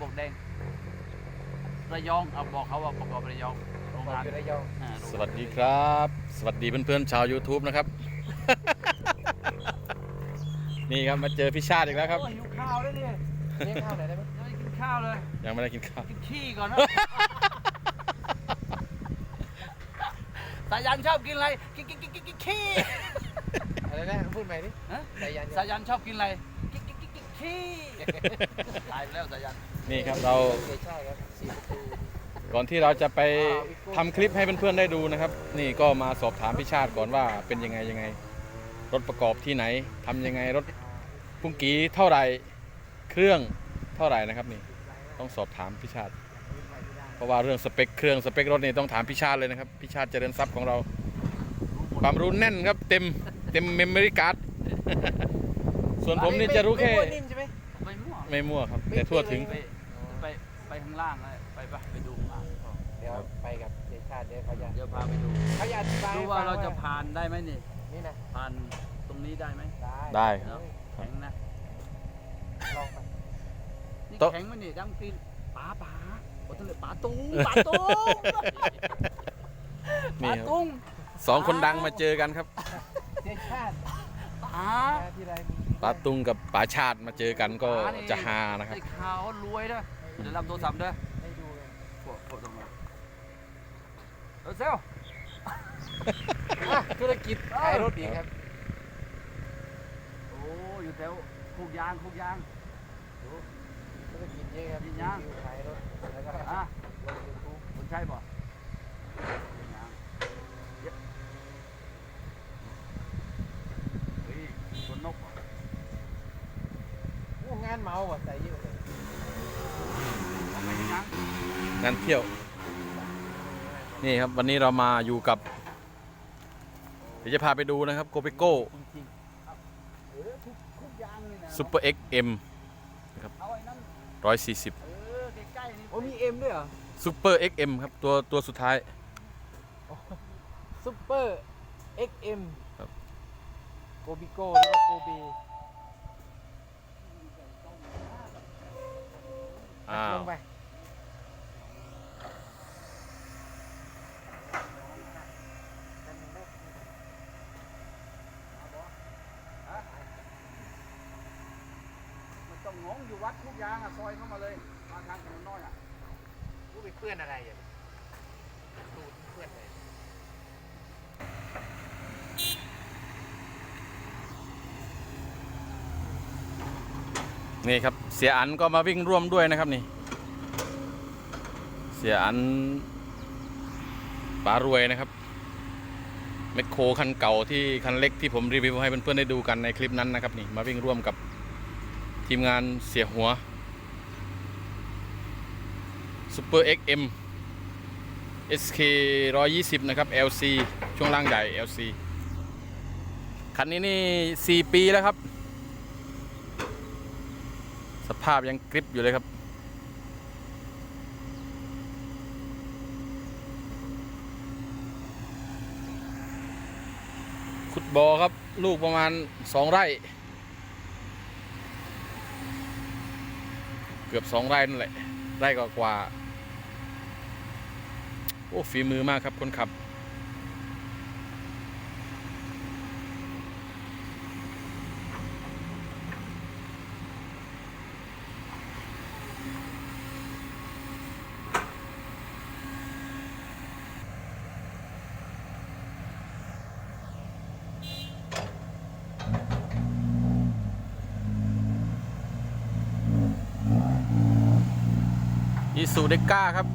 บวกแดง ระยองเอาบอกเขาว่าประกอบระยองโรงบอกงานอยู่ระยองอ่าโรงงานสวัสดีครับ สวัสดีเพื่อนๆชาว YouTube นะครับ นี่ครับมาเจอพี่ชาติอีกแล้วครับ โอ้ยหิวข้าวแล้วเนี่ยเรียกข้าวหน่อยได้ไหมยังไม่กินข้าวเลย ยังไม่ได้กินข้าว กินขี้ก่อนนะ สายันชอบกินอะไร กินกินกินกินกินขี้ อะไรนะพูดใหม่ดิฮะ สายันสายันชอบกินอะไรกินกินกินกิน ขี้ตายไปแล้วสายันนี่ครับเราเดชาครับสี่ประตูก่อนที่เราจะไปอ้าวพี่กุ้งทำคลิปให้เพื่อนๆได้ดูนะครับ นี่ก็มาสอบถามพี่ชาติก่อนว่าเป็นยังไงยังไง รถประกอบที่ไหนทำยังไงรถพุ่งกีเท่าไหร่เครื่องเท่าไหร่นะครับนี่ต้องสอบถามพี่ชาติ เพราะว่าเรื่องสเปคเครื่องสเปครถนี่ต้องถามพี่ชาติเลยนะครับพี่ชาติเจริญทรัพย์ของเราความรู้แน่นครับเต็มเต็มเมมโมรี่การ์ด ส่วนผมนี่จะรู้แค่ไม่นิ่มใช่ไหมไปมั่วไม่มั่วครับ แต่ทั่วถึง ไปไปไปข้างล่างเลยไปปะไปดูข้างล่างเดี๋ยวไปกับเดชาเดี๋ยวเขาจะเดี๋ยวพาไปดูเขาจะอธิบายดูให้ว่าฟังเราจะผ่านได้ไหมนี่นี่นะผ่านตรงนี้ได้ไหมได้ได้เนาะแข็งนะลองไปนี่โต๊ะ แข็งไหมนี่ดังตีนป๋าป๋าโอ้ทะเลป๋าตุ้งป๋าตุ้งนี่ป๋าครับตุ้งสองคนดังมาเจอกันครับเดชาป๋า ที่ไรมี ป๋าตุงกับป๋าชาติมาเจอกันก็ป๋านี่จะฮานะครับได้ข่าวว่ารวยนะเดี๋ยวรับโทรศัพท์เด้อให้ดูไงโผล่โผล่ตรงมาเออเซลอะธุรกิจขายรถอีกครับ โอ้อยู่แถวคูกยางคูกยางธุรกิจเยอะครับยินยังรีวิวขายรถแล้วก็อะลงยูทูบคนใช่ป่ะคูกยางเยอะเฮ้ยสวนนกเหรอ โอ้งานเมาว่ะใส่เยอะเลยเอาไปยังงานเที่ยว นี่ครับวันนี้เรามาอยู่กับ เดี๋ยวจะพาไปดูนะครับโกเปโก้จริงๆเอาเออทุกทุกอย่างเลยนะซูเปอร์เอ็กเอ็มเอาไอ้นั่นร้อยสี่สิบเออใกล้ๆนี่โอ้มีเอ็มด้วยเหรอซูเปอร์เอ็กเอ็มครับตัวตัวสุดท้ายซุปเปอร์ XM ครับโกบิโก้หรือว่าโกบี อ้าว ลงไป มันต้องงงอยู่วัดทุกอย่างอะซอยเข้ามาเลย มาทางถนนน้อยอะรู้ไปเพื่อนอะไรอะตูดเพื่อนเลยนี่ครับ เสียอันก็มาวิ่งร่วมด้วยนะครับนี่ เสียอันปารวยนะครับแมคโครคันเก่าที่คันเล็กที่ผมรีวิวให้เพื่อนๆได้ดูกันในคลิปนั้นนะครับนี่มาวิ่งร่วมกับทีมงานเสียหัว Super XM SK 120 นะครับ LC ช่วงล่างใหญ่ LC คันนี้นี่ 4 ปีแล้วครับ สภาพยังกริบอยู่เลยครับ ขุดบอครับ ลูกประมาณสองไร่ เกือบสองไร่นั่นแหละ ไร่กว่ากว่า โอ้ ฝีมือมากครับคนขับ อีสูเดก้าครับ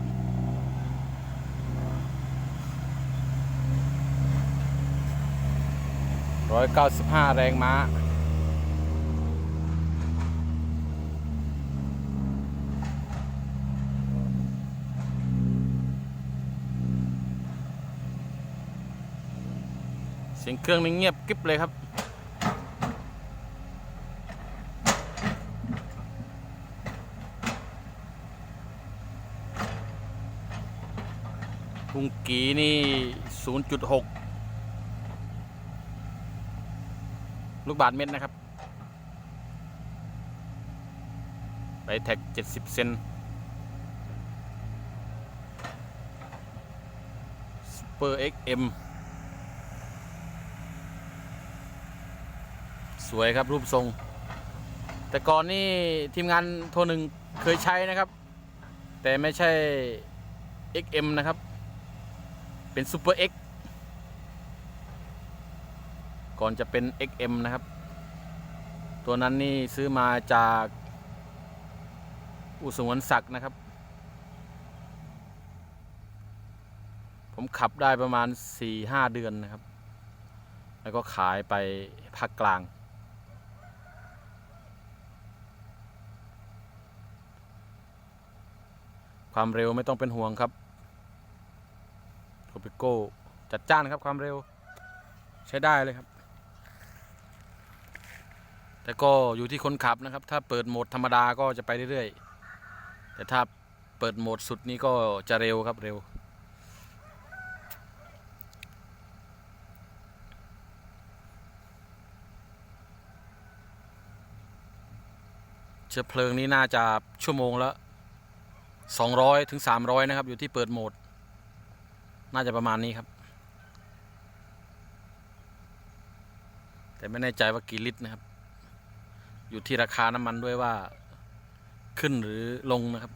ร้อยเก้าสิบห้าแรงม้า เสียงเครื่องนี่เงียบกริบเลยครับุงกีนี่ 0.6 ลูกบาทเม็ดนะครับ ไปแท็ก 70 เซนซูเปอร์ XM สวยครับรูปทรง แต่ก่อนนี่ทีมงานโทรหนึ่งเคยใช้นะครับ แต่ไม่ใช่ XM นะครับ เป็น Super X ก่อนจะเป็น XM นะครับ ตัวนั้นนี่ซื้อมาจากอุสงวนศักดิ์นะครับ ผมขับได้ประมาณ 4-5 เดือนนะครับ แล้วก็ขายไปภาคกลาง ความเร็วไม่ต้องเป็นห่วงครับ ปิโก้จัดจ้านครับความเร็วใช้ได้เลยครับ แต่ก็อยู่ที่คนขับนะครับ ถ้าเปิดโหมดธรรมดาก็จะไปเรื่อยๆ แต่ถ้าเปิดโหมดสุดนี้ก็จะเร็วครับเร็ว เชื้อเพลิงนี้น่าจะชั่วโมงละ200ถึง300 นะครับ อยู่ที่เปิดโหมด น่าจะประมาณนี้ครับ แต่ไม่แน่ใจว่ากี่ลิตรนะครับ อยู่ที่ราคาน้ำมันด้วยว่าขึ้นหรือลงนะครับ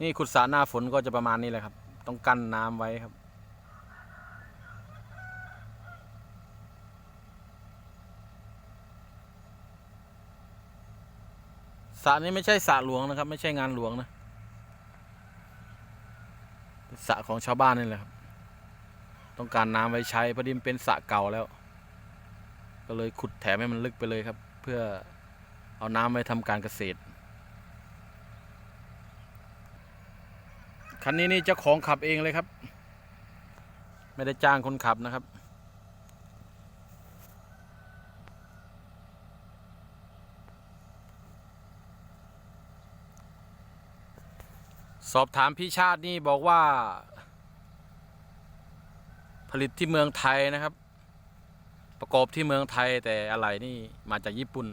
นี่ขุดสระหน้าฝนก็จะประมาณนี้แหละครับ ต้องกั้นน้ำไว้ครับ สระนี้ไม่ใช่สระหลวงนะครับ ไม่ใช่งานหลวงนะสระของชาวบ้านนี่แหละครับ ต้องการน้ำไว้ใช้พราะดิมนเป็นสระเก่าแล้ว ก็เลยขุดแถมให้มันลึกไปเลยครับ เพื่อเอาน้ำไว้ทำการเกษตร คันนี้นี่เจ้าของขับเองเลยครับ ไม่ได้จ้างคนขับนะครับ สอบถามพี่ชาตินี่บอกว่า ผลิตที่เมืองไทยนะครับ ประกอบที่เมืองไทยแต่อะไรนี่มาจากญี่ปุ่น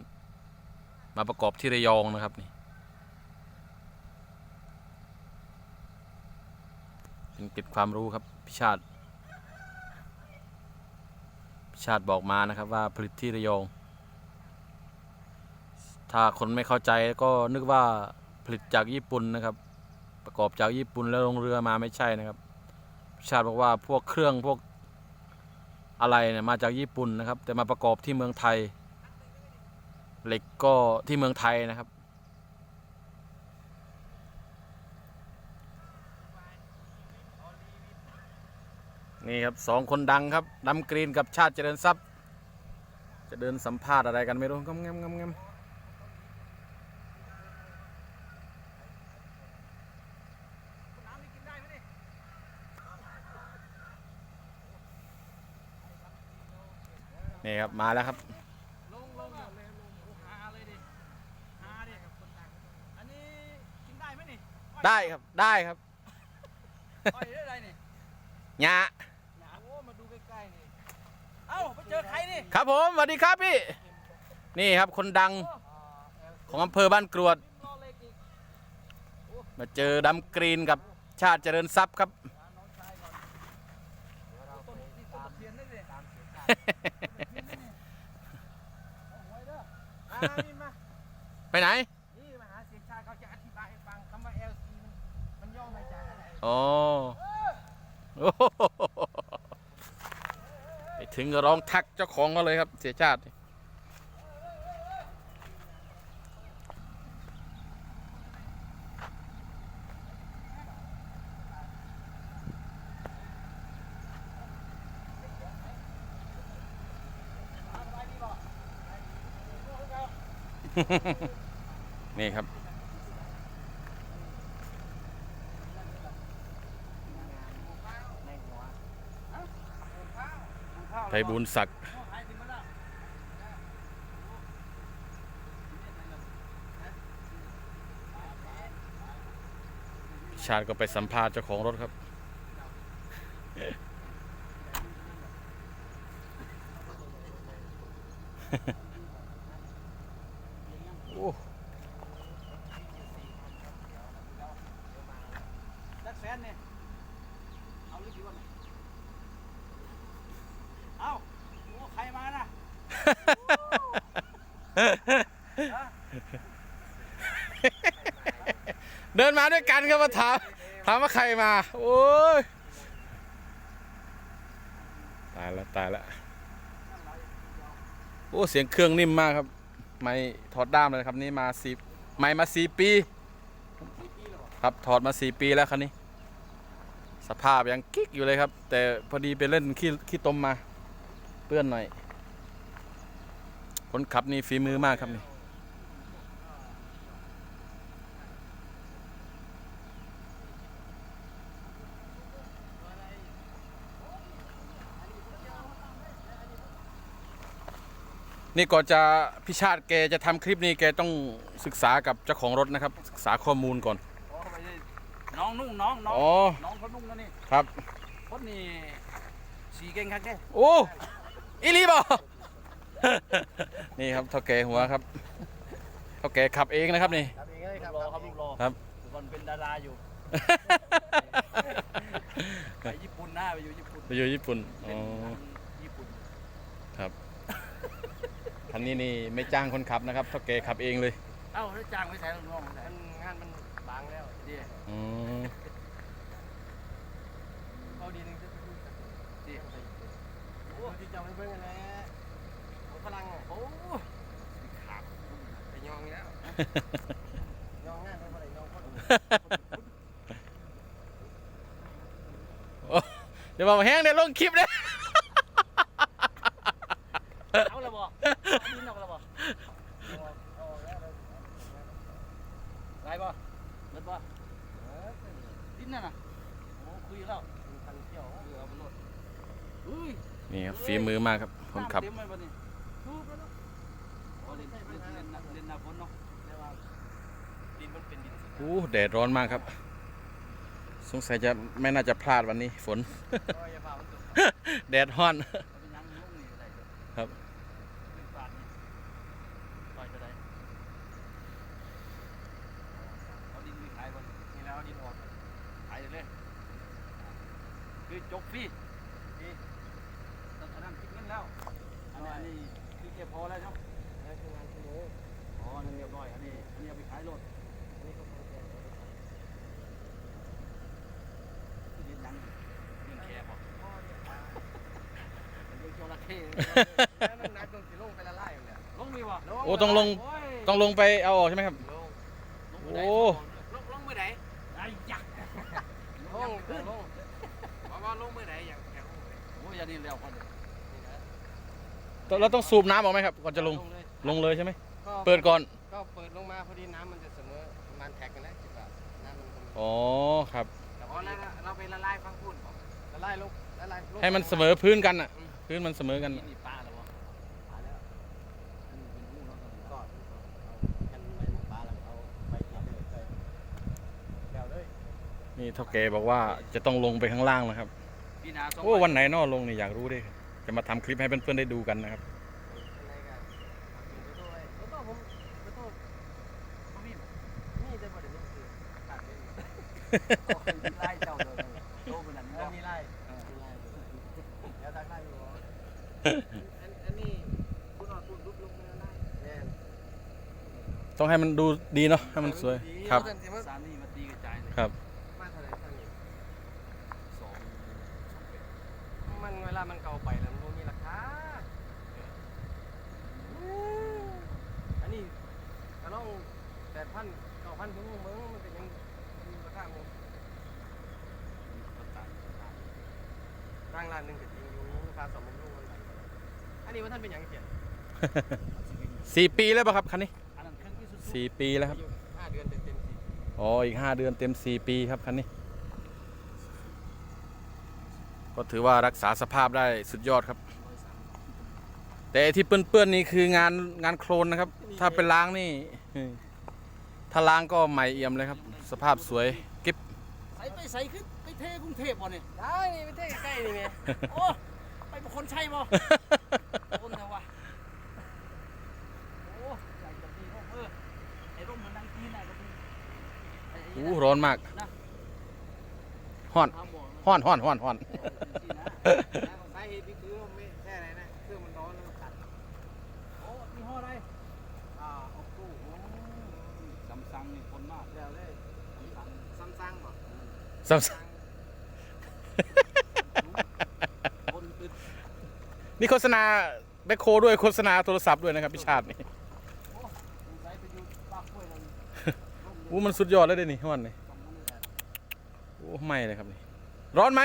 มาประกอบที่ระยองนะครับนี่เป็นเกร็ดความรู้ครับพี่ชาติพี่ชาติบอกมานะครับว่าผลิตที่ระยอง ถ้าคนไม่เข้าใจก็นึกว่าผลิตจากญี่ปุ่นนะครับ ประกอบจากญี่ปุ่นแล้วลงเรือมาไม่ใช่นะครับ ชาติบอกว่าพวกเครื่องพวกอะไรเนี่ยมาจากญี่ปุ่นนะครับ แต่มาประกอบที่เมืองไทย เหล็กก็ที่เมืองไทยนะครับ นี่ครับสองคนดังครับดำกรีนกับชาติเจริญทรัพย์จะเดินสัมภาษณ์อะไรกันไม่รู้งำงำงำงำนี่ครับ มาแล้วครับ ลงลงเลยลงโอ้หาเลยดิหาดิครับคนดังอันนี้กินได้ไหมนี่ได้ครับ ได้ครับอ้อยได้ไรนี่หยาหนาโอ้มาดูใกล้ๆนี่เอ้าไปเจอใครนี่ครับผมสวัสดีครับพี่ นี่ครับคนดังของอำเภอบ้านกรวด ริมรอเล็กอีกมาเจอดำกรีนกับชาติเจริญทรัพย์ครับหาน้องชายก่อนเดี๋ยวเราต้นที่ต้นตะเคียนนี่สิตามเสียงชาเอาไว้เด้ออ่า นี่มาไปไหน นี่มาหาเสียงชาติเขาจะอธิบายให้ฟังคำว่า LC มันมันย่อมาจากอะไรอ๋อโอ้โหไปถึงก็ร้องทักเจ้าของเขาเลยครับเสียชาติ นี่ครับ ไทยบุญศักดิ์ชาติก็ไปสัมภาษณ์เจ้าของรถครับ อ้จักแสนเนี่ยเอาหรือกี่วันเนี่ยเอาโอ้ใครมาน่ะเดินมาด้วยกันครับมาถามถามว่าใครมา โอ้ยตายแล้วตายแล้วโอ้ เสียงเครื่องนิ่มมากครับ ไม่ถอดด้ามเลยครับนี่มาสีไม่มาสี่ปี ครับถอดมาสี่ปีแล้วคันนี้ สภาพยังกิ๊กอยู่เลยครับ แต่พอดีไปเล่นขี้ขี้ตมมา เปื้อนหน่อยคนขับนี่ฝีมือมากครับนี่ นี่ก่อนจะพิชาติแกจะทำคลิปนี้แกต้องศึกษากับเจ้าของรถนะครับ ศึกษาข้อมูลก่อนโอ้ไม่ใช่น้องนุ่งน้องน้องอ๋อน้องเขานุ่งแล้วนี่ครับคนนี่สีเก่งครับแกโอ้อีหลีบอนี่ครับเท่าแก่หัวครับเท่าแก่ขับเองนะครับนี่ครับเองเลยครับรอครับลูกรอครับตอนเป็นดาราอยู่ไปญี่ปุ่นหน้าไปอยู่ญี่ปุ่นไปอยู่ญี่ปุ่นอ๋เป็นอหนังญี่ปุ่นคั นนี้นี่ไม่จ้างคนขับนะครับเท่าแก่ขับเองเลยเอ้าแล้วจ้างไม่ใช่ลูกน้องไหนมันงานมันบางแล้วดีอืมเขาดีนึงจะไปดูกันดีโอ้ที่เจ้าไปเบิ่งกันแหละโอ้พลังอะโอ้ขาดไปยองแล้วยองงานไปบ่ได้ยองคนอย่าบอกว่าแห้งเดี๋ยวลงคลิปเลยเอาละบ่ดินออกละบ่ เอาแล้วเลย ไรบ่เลิศบ่เออดินนั่นน่ะโอ้คุยแล้วเป็นพันเที่ยวเรือเอาไปโลดอุ้ยนี่ครับฝีมือมากครับคนขับำเต็มไปบ่นี่ทุบแล้วเนาะโอ้เล่นเล่นเล่นเล่นเล่นหน้าฝนเนาะแต่ว่าดินมันเป็นดินโอ้แดดร้อนมากครับ สงสัยจะไม่น่าจะพลาดวันนี้ฝนก็อย่าพามันตกแดดฮ้อนเอาไปยังลงนี่อะไรเด้อครับ เป็นบาทนี่ต่อยจะได้เอาดินไปขายบ่นี่แล้วเอาดินออกขายเลย คือจบฟรีฟรีตอนนั้นคิดเงินแล้วอันนี้อันนี้คือเก็บพอแล้วเนาะแล้วคืองานที่นี้อ๋ออันนี้เรียบร้อยอันนี้อันนี้เอาไปขายรถอันนี้ก็คงจะที่ดินยังเรื่องแคบบ่พ่อเนี่ยปลาเรื่องจระเข้แล้วมันนักตรงสิลงไปละลายอยู่เนี่ยลงมีบ่โอ้ต้องลงโอ้ยต้องลงไปเอาออกใช่ไหมครับลงลงโอ้ลงลงมือไหนไอ้ยักษ์ลงลงลงบ อกว่าลงมือไหนอย่างแข็งลงเลยโอ้ยอันนี้เร็วกว่าเดิมนี่นะเราต้องสูบน้ำออกไหมครับ ก่อนจะลง เลยลงเลยใช่ไหม ก็เปิดก่อน ก็เปิดลงมาพอดีน้ำมันจะเสมอประมาณแท็กกันนะคิดว่าน้ำมันคงอ๋อ ครับ แต่พอแล้วเราไปละลายฟังพูดบอกละลายลงละลายลงให้มันเสมอพื้นกันอะ พื้นมันเสมอกัน นี่นี่ปลาแล้วบ่ปลาแล้วอันนี้เป็นหูเนาะก็เอาแผ่นไม้ปลาแล้วเอาไปเกี่ยวเลยใส่แก้วเลยนี่เท่าแกบอกว่าจะต้องลงไปข้างล่างนะครับ พี่นาสองโอ้วันไหนนอลงนี่อยากรู้ดิจะมาทำคลิปให้เพื่อนๆได้ดูกันนะครับอะไรกันเอาถึงไปด้วยแล้วก็ผมไปโทษบ่มีบ่นี่ได้บ่ได้นี่คือขาดเลยโอ้ยมีไล่เจ้าเลยโตเป็นอันเอนี้อบ่มีไล่มีไล่เดี๋ยวทักไล่อยู่อันอันนี้คุณเอาคุณลุกลงไปละลายแน่นต้องให้มันดูดีเนาะให้มันสวยครับ สารนี่มาตีกระจายเลยครับ มาเท่าไหร่เท่านี้ สองสองเป็ด มันเวลามันเก่าไปแล้วมันบ่มีราคาอันนี้ก็ต้องแปด พันเก้าพันถึงเมืองมันเป็นยังมีราคามั้งก็ตัดตัดร่างร้านหนึ่งก็จริงอยู่ค่าสมบำรุงมันไปอันนี้ว่าท่านเป็นหยังเขียนสี่ปีแล้วป่ะครับคันนี้อันนั้นเครื่องที่สุดสี่ปีแล้วครับอายุห้าเดือนเต็มเต็มสี่อ๋ออีกห้าเดือนเต็มสี่ปีครับคันนี้ ก็ถือว่ารักษาสภาพได้สุดยอดครับ แต่ไอ้ที่เปื้อนๆนี่คืองานงานโครนนะครับ ถ้าเป็นล้างนี่เฮ้ย ถ้าล้างก็ใหม่เอี่ยมเลยครับ สภาพสวยกิ๊บใส่ไปใส่ขึ้นไปเทกรุงเทพบ่เนี่ยได้นี่ไปเทใกล้ๆนี่ไงโอ้ไปบุคคลใช่บ่ไหมโอนเลยวะโอ้ร้อนมากห้อนห้อนห้อนห้อน แล้วเลยซัมซัมซังบ่ซ้ำคนอึดนี่โฆษณาแบคโคด้วยโฆษณาโทรศัพท์ด้วยนะครับพี่ชาตินี่โอ้สงสัยไปอยู่ปากกล้วยนั่นอู้มันสุดยอดเลยเด้นี่ฮ้อนนี่สองคนนี่แหละโอ้ไม่เลยครับนี่ร้อนไหม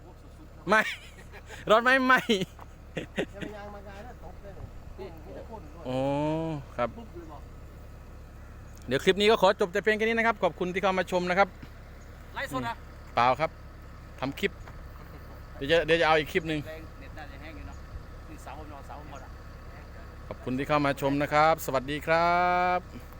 โอ้สุดๆนะไม่ร้อนไหมไม่จะไปยางมากายแล้วตกเลยนี่ที่จะพ่นด้วยโอ้ครับปุ๊บ เลยบอกเดี๋ยวคลิปนี้ก็ขอจบแต่เพียงแค่นี้นะครับ ขอบคุณที่เข้ามาชมนะครับไล่สดนะเปล่าครับทำคลิป เดี๋ยวจะเดี๋ยวจะเอาอีกคลิปหนึ่งแรงเน็ตน่าจะแห้งอยู่เนาะนี่เสาหนอเสาหมดอะ ขอบคุณที่เข้ามาชมนะครับ สวัสดีครับ